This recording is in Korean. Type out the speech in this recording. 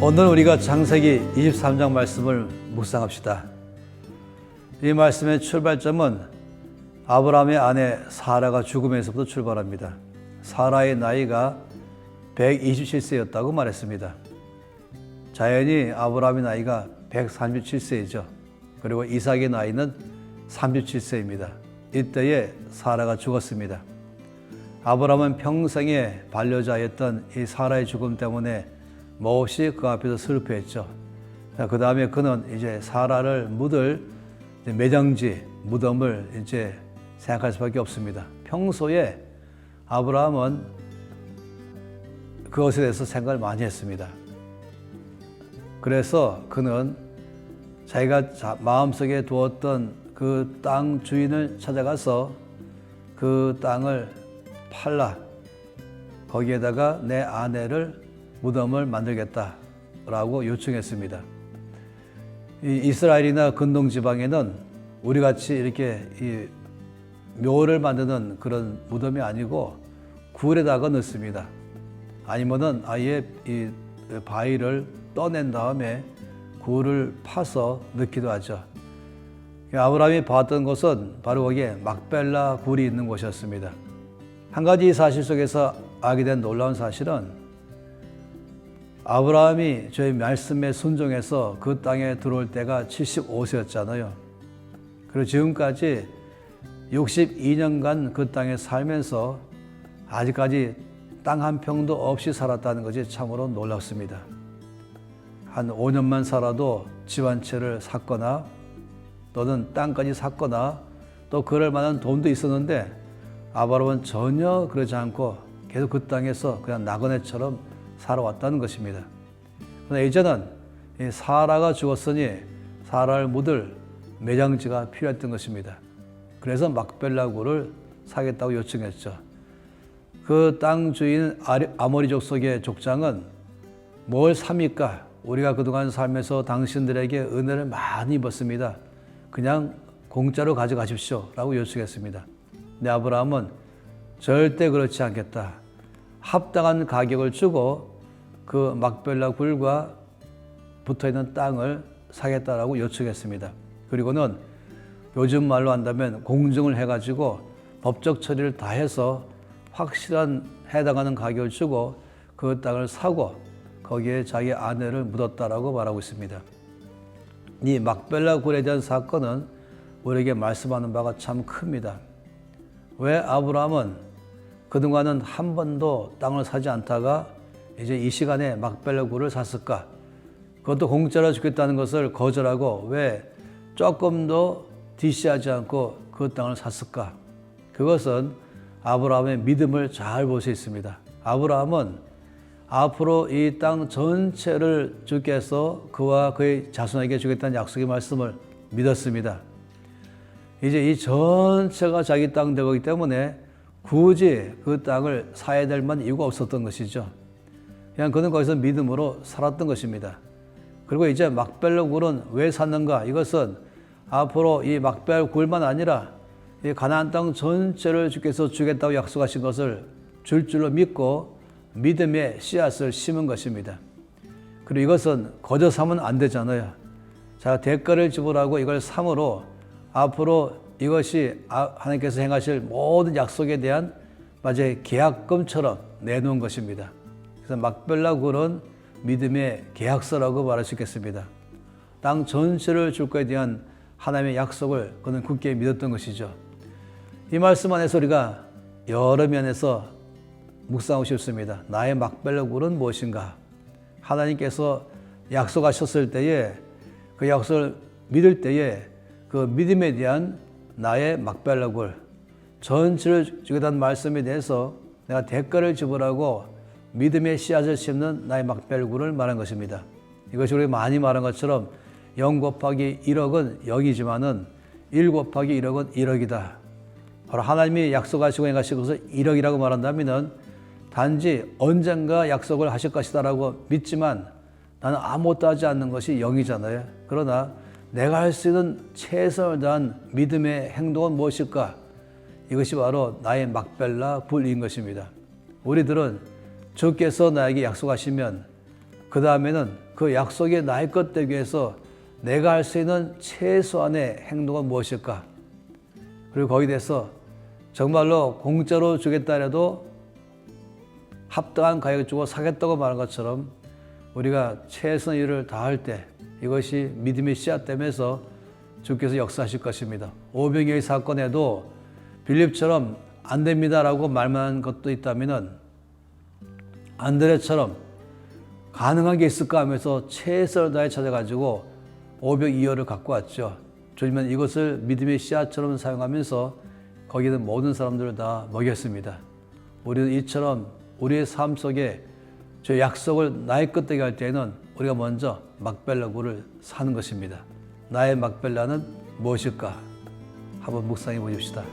오늘 우리가 창세기 23장 말씀을 묵상합시다. 이 말씀의 출발점은 아브라함의 아내 사라가 죽음에서부터 출발합니다. 사라의 나이가 127세였다고 말했습니다. 자연히 아브라함의 나이가 137세이죠. 그리고 이삭의 나이는 37세입니다. 이때에 사라가 죽었습니다. 아브라함은 평생에 반려자였던 이 사라의 죽음 때문에 몹시 그 앞에서 슬퍼했죠. 그 다음에 그는 이제 사라를 묻을 매장지, 무덤을 이제 생각할 수밖에 없습니다. 평소에 아브라함은 그것에 대해서 생각을 많이 했습니다. 그래서 그는 자기가 마음속에 두었던 그 땅 주인을 찾아가서 그 땅을 팔라 거기에다가 내 아내를 무덤을 만들겠다라고 요청했습니다. 이 이스라엘이나 근동 지방에는 우리 같이 이렇게 이 묘를 만드는 그런 무덤이 아니고 굴에다가 넣습니다. 아니면은 아예 이 바위를 떠낸 다음에 굴을 파서 넣기도 하죠. 아브라함이 봤던 곳은 바로 거기에 막벨라 굴이 있는 곳이었습니다. 한 가지 사실 속에서 알게 된 놀라운 사실은 아브라함이 저희 말씀에 순종해서 그 땅에 들어올 때가 75세였잖아요. 그리고 지금까지 62년간 그 땅에 살면서 아직까지 땅 한 평도 없이 살았다는 것이 참으로 놀랍습니다. 한 5년만 살아도 집 한 채를 샀거나 또는 땅까지 샀거나 또 그럴 만한 돈도 있었는데 아브라함은 전혀 그러지 않고 계속 그 땅에서 그냥 나그네처럼 살아왔다는 것입니다. 그러나 이제는 사라가 죽었으니 사라를 묻을 매장지가 필요했던 것입니다. 그래서 막벨라구를 사겠다고 요청했죠. 그 땅 주인 아모리족 속의 족장은 뭘 삽니까? 우리가 그동안 살면서 당신들에게 은혜를 많이 입었습니다. 그냥 공짜로 가져가십시오. 라고 요청했습니다. 근데 아브라함은 절대 그렇지 않겠다. 합당한 가격을 주고 그 막벨라 굴과 붙어 있는 땅을 사겠다라고 요청했습니다. 그리고는 요즘 말로 한다면 공증을 해가지고 법적 처리를 다 해서 확실한 해당하는 가격을 주고 그 땅을 사고 거기에 자기 아내를 묻었다라고 말하고 있습니다. 이 막벨라 굴에 대한 사건은 우리에게 말씀하는 바가 참 큽니다. 왜 아브라함은 그동안은 한 번도 땅을 사지 않다가 이제 이 시간에 굴을 샀을까? 그것도 공짜로 주겠다는 것을 거절하고 왜 조금도 디시하지 않고 그 땅을 샀을까? 그것은 아브라함의 믿음을 잘 볼 수 있습니다. 아브라함은 앞으로 이 땅 전체를 주께서 그와 그의 자손에게 주겠다는 약속의 말씀을 믿었습니다. 이제 이 전체가 자기 땅 되기 때문에 굳이 그 땅을 사야 될 만 이유가 없었던 것이죠. 그냥 그는 거기서 믿음으로 살았던 것입니다. 그리고 이제 막벨로 굴은 왜 샀는가? 이것은 앞으로 이 막벨 굴만 아니라 이 가나안 땅 전체를 주께서 주겠다고 약속하신 것을 줄 줄로 믿고 믿음의 씨앗을 심은 것입니다. 그리고 이것은 거저 삼은 안 되잖아요. 자, 대가를 지불하고 이걸 삼으로 앞으로 이것이 아, 하나님께서 행하실 모든 약속에 대한 마치 계약금처럼 내놓은 것입니다. 그래서 막벨라 굴은 믿음의 계약서라고 말할 수 있겠습니다. 땅 전체를 줄 것에 대한 하나님의 약속을 그는 굳게 믿었던 것이죠. 이 말씀 안에서 우리가 여러 면에서 묵상하고 싶습니다. 나의 막벨라 굴은 무엇인가? 하나님께서 약속하셨을 때에 그 약속을 믿을 때에 그 믿음에 대한 나의 굴 전체를 주겠다는 말씀에 대해서 내가 대가를 지불하고 믿음의 씨앗을 심는 나의 막벨굴을 말한 것입니다. 이것이 우리 많이 말한 것처럼 0 곱하기 1억은 0이지만은 1 곱하기 1억은 1억이다. 바로 하나님이 약속하시고 행하신 것을 1억이라고 말한다면 단지 언젠가 약속을 하실 것이다라고 믿지만 나는 아무것도 하지 않는 것이 0이잖아요. 그러나 내가 할 수 있는 최선을 다한 믿음의 행동은 무엇일까? 이것이 바로 나의 막벨라 불인 것입니다. 우리들은 주께서 나에게 약속하시면 그 다음에는 그 약속이 나의 것 되기 위해서 내가 할 수 있는 최소한의 행동은 무엇일까? 그리고 거기에 대해서 정말로 공짜로 주겠다 해도 합당한 가격을 주고 사겠다고 말한 것처럼 우리가 최선의 일을 다할 때 이것이 믿음의 씨앗되면서 주께서 역사하실 것입니다. 오병이의 사건에도 빌립처럼 안 됩니다라고 말만 것도 있다면은 안드레처럼 가능한 게 있을까 하면서 최선을 다해 찾아가지고 502호를 갖고 왔죠. 주님은 이것을 믿음의 씨앗처럼 사용하면서 거기는 모든 사람들을 다 먹였습니다. 우리는 이처럼 우리의 삶 속에 저 약속을 나의 것 되게 할 때에는 우리가 먼저 막벨라 굴을 사는 것입니다. 나의 막벨라는 무엇일까? 한번 묵상해 보십시다.